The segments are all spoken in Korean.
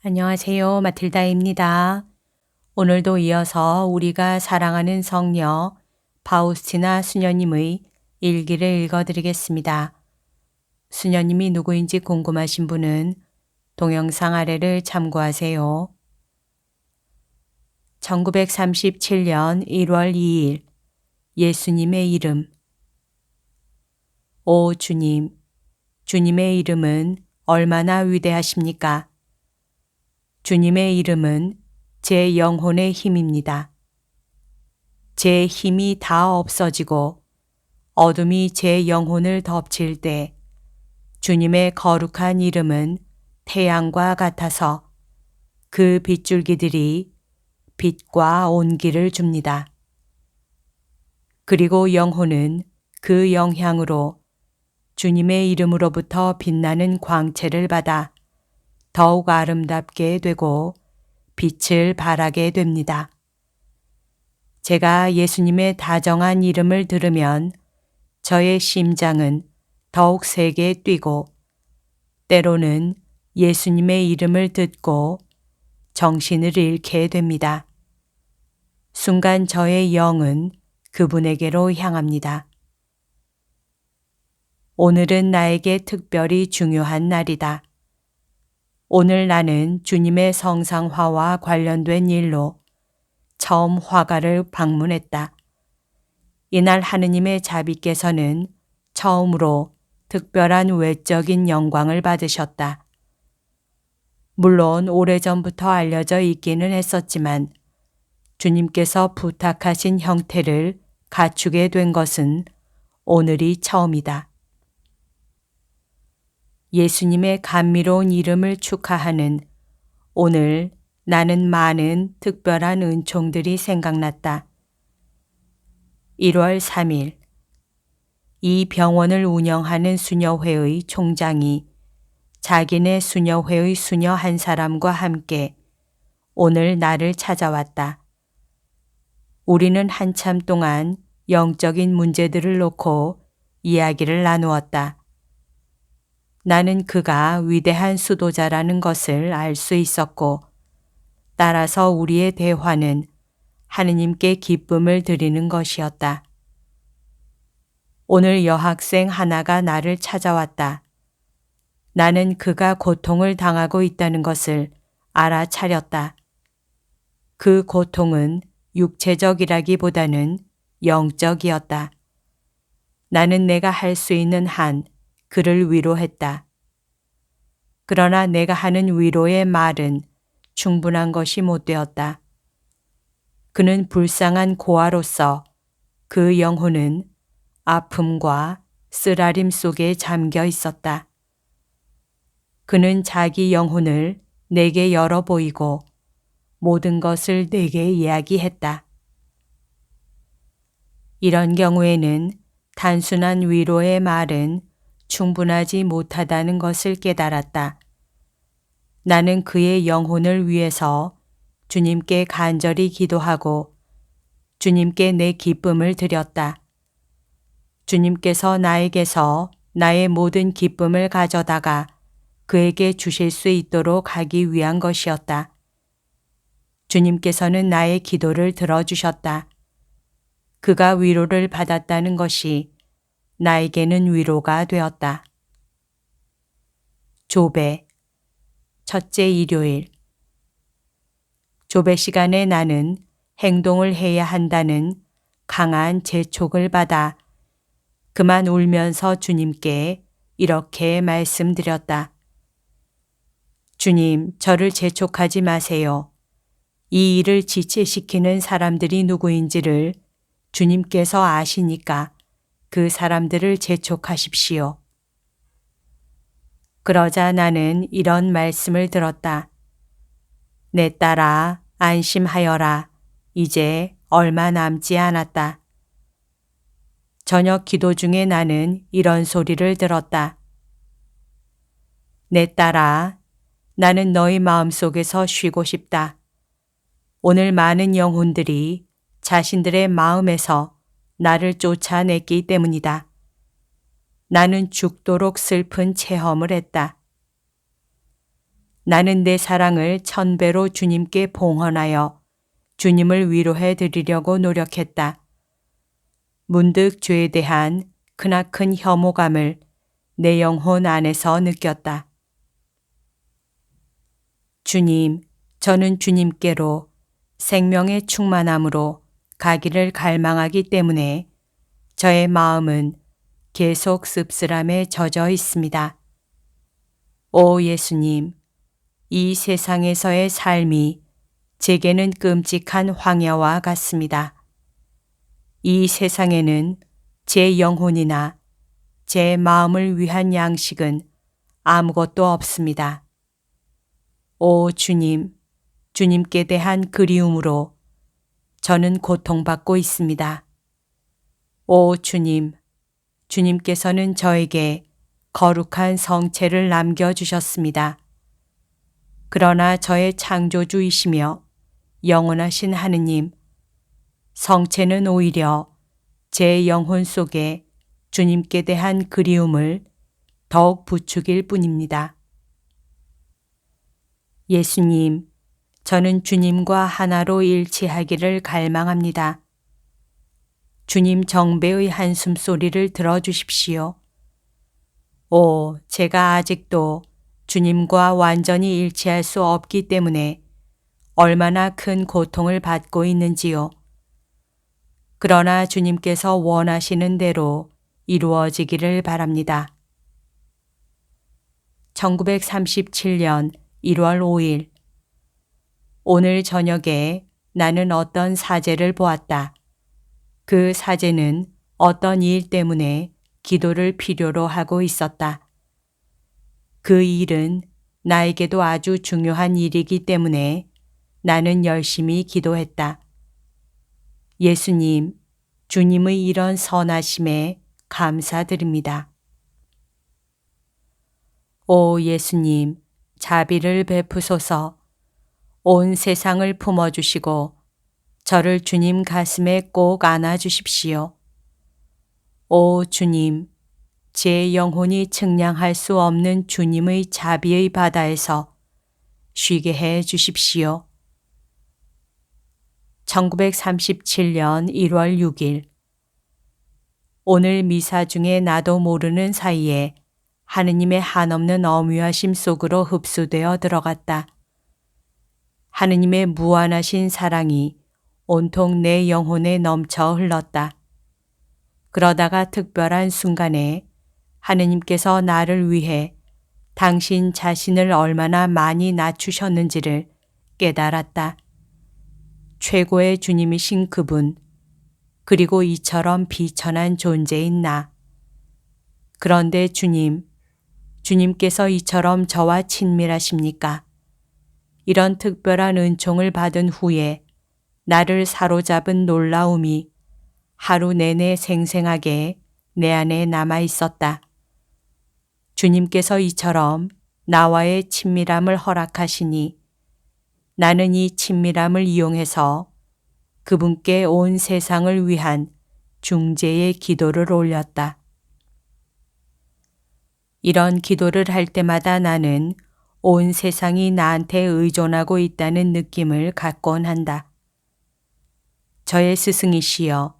안녕하세요. 마틸다입니다. 오늘도 이어서 우리가 사랑하는 성녀 파우스티나 수녀님의 일기를 읽어드리겠습니다. 수녀님이 누구인지 궁금하신 분은 동영상 아래를 참고하세요. 1937년 1월 2일 예수님의 이름 오 주님, 주님의 이름은 얼마나 위대하십니까? 주님의 이름은 제 영혼의 힘입니다. 제 힘이 다 없어지고 어둠이 제 영혼을 덮칠 때 주님의 거룩한 이름은 태양과 같아서 그 빗줄기들이 빛과 온기를 줍니다. 그리고 영혼은 그 영향으로 주님의 이름으로부터 빛나는 광채를 받아 더욱 아름답게 되고 빛을 발하게 됩니다. 제가 예수님의 다정한 이름을 들으면 저의 심장은 더욱 세게 뛰고 때로는 예수님의 이름을 듣고 정신을 잃게 됩니다. 순간 저의 영은 그분에게로 향합니다. 오늘은 나에게 특별히 중요한 날이다. 오늘 나는 주님의 성상화와 관련된 일로 처음 화가를 방문했다. 이날 하느님의 자비께서는 처음으로 특별한 외적인 영광을 받으셨다. 물론 오래전부터 알려져 있기는 했었지만 주님께서 부탁하신 형태를 갖추게 된 것은 오늘이 처음이다. 예수님의 감미로운 이름을 축하하는 오늘 나는 많은 특별한 은총들이 생각났다. 1월 3일 이 병원을 운영하는 수녀회의 총장이 자기네 수녀회의 수녀 한 사람과 함께 오늘 나를 찾아왔다. 우리는 한참 동안 영적인 문제들을 놓고 이야기를 나누었다. 나는 그가 위대한 수도자라는 것을 알 수 있었고, 따라서 우리의 대화는 하느님께 기쁨을 드리는 것이었다. 오늘 여학생 하나가 나를 찾아왔다. 나는 그가 고통을 당하고 있다는 것을 알아차렸다. 그 고통은 육체적이라기보다는 영적이었다. 나는 내가 할 수 있는 한 그를 위로했다. 그러나 내가 하는 위로의 말은 충분한 것이 못 되었다. 그는 불쌍한 고아로서 그 영혼은 아픔과 쓰라림 속에 잠겨 있었다. 그는 자기 영혼을 내게 열어 보이고 모든 것을 내게 이야기했다. 이런 경우에는 단순한 위로의 말은 충분하지 못하다는 것을 깨달았다. 나는 그의 영혼을 위해서 주님께 간절히 기도하고 주님께 내 기쁨을 드렸다. 주님께서 나에게서 나의 모든 기쁨을 가져다가 그에게 주실 수 있도록 하기 위한 것이었다. 주님께서는 나의 기도를 들어주셨다. 그가 위로를 받았다는 것이 나에게는 위로가 되었다. 조배 첫째 일요일 조배 시간에 나는 행동을 해야 한다는 강한 재촉을 받아 그만 울면서 주님께 이렇게 말씀드렸다. 주님, 저를 재촉하지 마세요. 이 일을 지체시키는 사람들이 누구인지를 주님께서 아시니까 그 사람들을 재촉하십시오. 그러자 나는 이런 말씀을 들었다. 내 딸아, 안심하여라. 이제 얼마 남지 않았다. 저녁 기도 중에 나는 이런 소리를 들었다. 내 딸아, 나는 너희 마음 속에서 쉬고 싶다. 오늘 많은 영혼들이 자신들의 마음에서 나를 쫓아냈기 때문이다. 나는 죽도록 슬픈 체험을 했다. 나는 내 사랑을 천배로 주님께 봉헌하여 주님을 위로해 드리려고 노력했다. 문득 죄에 대한 크나큰 혐오감을 내 영혼 안에서 느꼈다. 주님, 저는 주님께로 생명의 충만함으로 가기를 갈망하기 때문에 저의 마음은 계속 씁쓸함에 젖어 있습니다. 오 예수님, 이 세상에서의 삶이 제게는 끔찍한 황야와 같습니다. 이 세상에는 제 영혼이나 제 마음을 위한 양식은 아무것도 없습니다. 오 주님, 주님께 대한 그리움으로 저는 고통받고 있습니다. 오 주님, 주님께서는 저에게 거룩한 성체를 남겨주셨습니다. 그러나 저의 창조주이시며 영원하신 하느님, 성체는 오히려 제 영혼 속에 주님께 대한 그리움을 더욱 부추길 뿐입니다. 예수님, 저는 주님과 하나로 일치하기를 갈망합니다. 주님 정배의 한숨 소리를 들어주십시오. 오, 제가 아직도 주님과 완전히 일치할 수 없기 때문에 얼마나 큰 고통을 받고 있는지요. 그러나 주님께서 원하시는 대로 이루어지기를 바랍니다. 1937년 1월 5일 오늘 저녁에 나는 어떤 사제를 보았다. 그 사제는 어떤 일 때문에 기도를 필요로 하고 있었다. 그 일은 나에게도 아주 중요한 일이기 때문에 나는 열심히 기도했다. 예수님, 주님의 이런 선하심에 감사드립니다. 오 예수님, 자비를 베푸소서 온 세상을 품어주시고 저를 주님 가슴에 꼭 안아주십시오. 오 주님, 제 영혼이 측량할 수 없는 주님의 자비의 바다에서 쉬게 해 주십시오. 1937년 1월 6일 오늘 미사 중에 나도 모르는 사이에 하느님의 한없는 어미하심 속으로 흡수되어 들어갔다. 하느님의 무한하신 사랑이 온통 내 영혼에 넘쳐 흘렀다. 그러다가 특별한 순간에 하느님께서 나를 위해 당신 자신을 얼마나 많이 낮추셨는지를 깨달았다. 최고의 주님이신 그분, 그리고 이처럼 비천한 존재인 나. 그런데 주님, 주님께서 이처럼 저와 친밀하십니까? 이런 특별한 은총을 받은 후에 나를 사로잡은 놀라움이 하루 내내 생생하게 내 안에 남아 있었다. 주님께서 이처럼 나와의 친밀함을 허락하시니 나는 이 친밀함을 이용해서 그분께 온 세상을 위한 중재의 기도를 올렸다. 이런 기도를 할 때마다 나는 온 세상이 나한테 의존하고 있다는 느낌을 갖곤 한다. 저의 스승이시여,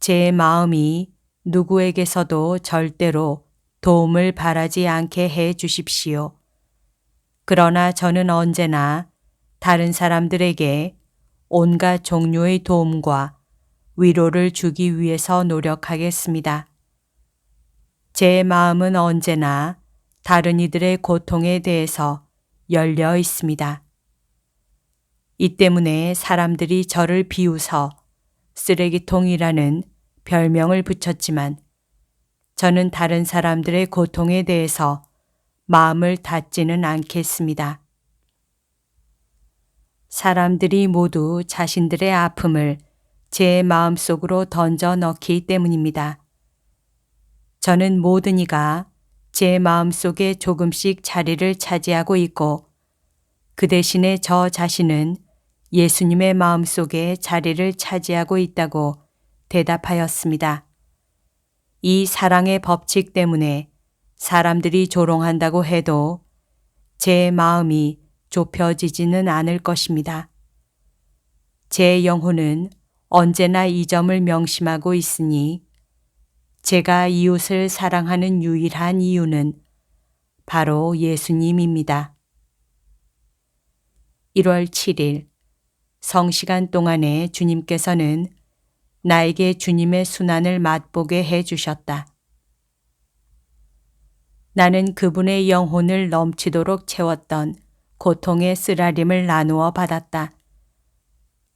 제 마음이 누구에게서도 절대로 도움을 바라지 않게 해 주십시오. 그러나 저는 언제나 다른 사람들에게 온갖 종류의 도움과 위로를 주기 위해서 노력하겠습니다. 제 마음은 언제나 다른 이들의 고통에 대해서 열려 있습니다. 이 때문에 사람들이 저를 비웃어 쓰레기통이라는 별명을 붙였지만 저는 다른 사람들의 고통에 대해서 마음을 닫지는 않겠습니다. 사람들이 모두 자신들의 아픔을 제 마음속으로 던져 넣기 때문입니다. 저는 모든 이가 제 마음속에 조금씩 자리를 차지하고 있고 그 대신에 저 자신은 예수님의 마음속에 자리를 차지하고 있다고 대답하였습니다. 이 사랑의 법칙 때문에 사람들이 조롱한다고 해도 제 마음이 좁혀지지는 않을 것입니다. 제 영혼은 언제나 이 점을 명심하고 있으니 제가 이웃을 사랑하는 유일한 이유는 바로 예수님입니다. 1월 7일 성시간 동안에 주님께서는 나에게 주님의 순환을 맛보게 해 주셨다. 나는 그분의 영혼을 넘치도록 채웠던 고통의 쓰라림을 나누어 받았다.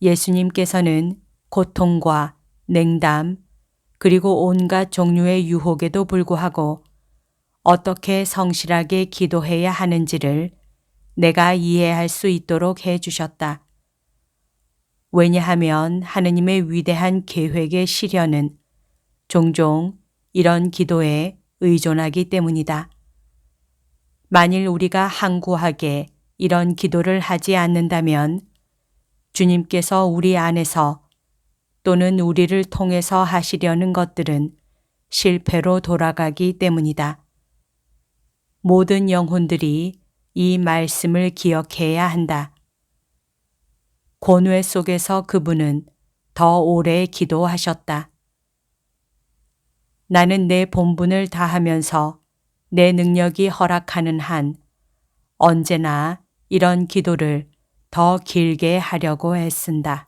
예수님께서는 고통과 냉담, 그리고 온갖 종류의 유혹에도 불구하고 어떻게 성실하게 기도해야 하는지를 내가 이해할 수 있도록 해 주셨다. 왜냐하면 하느님의 위대한 계획의 실현은 종종 이런 기도에 의존하기 때문이다. 만일 우리가 항구하게 이런 기도를 하지 않는다면 주님께서 우리 안에서 또는 우리를 통해서 하시려는 것들은 실패로 돌아가기 때문이다. 모든 영혼들이 이 말씀을 기억해야 한다. 고뇌 속에서 그분은 더 오래 기도하셨다. 나는 내 본분을 다하면서 내 능력이 허락하는 한 언제나 이런 기도를 더 길게 하려고 애쓴다.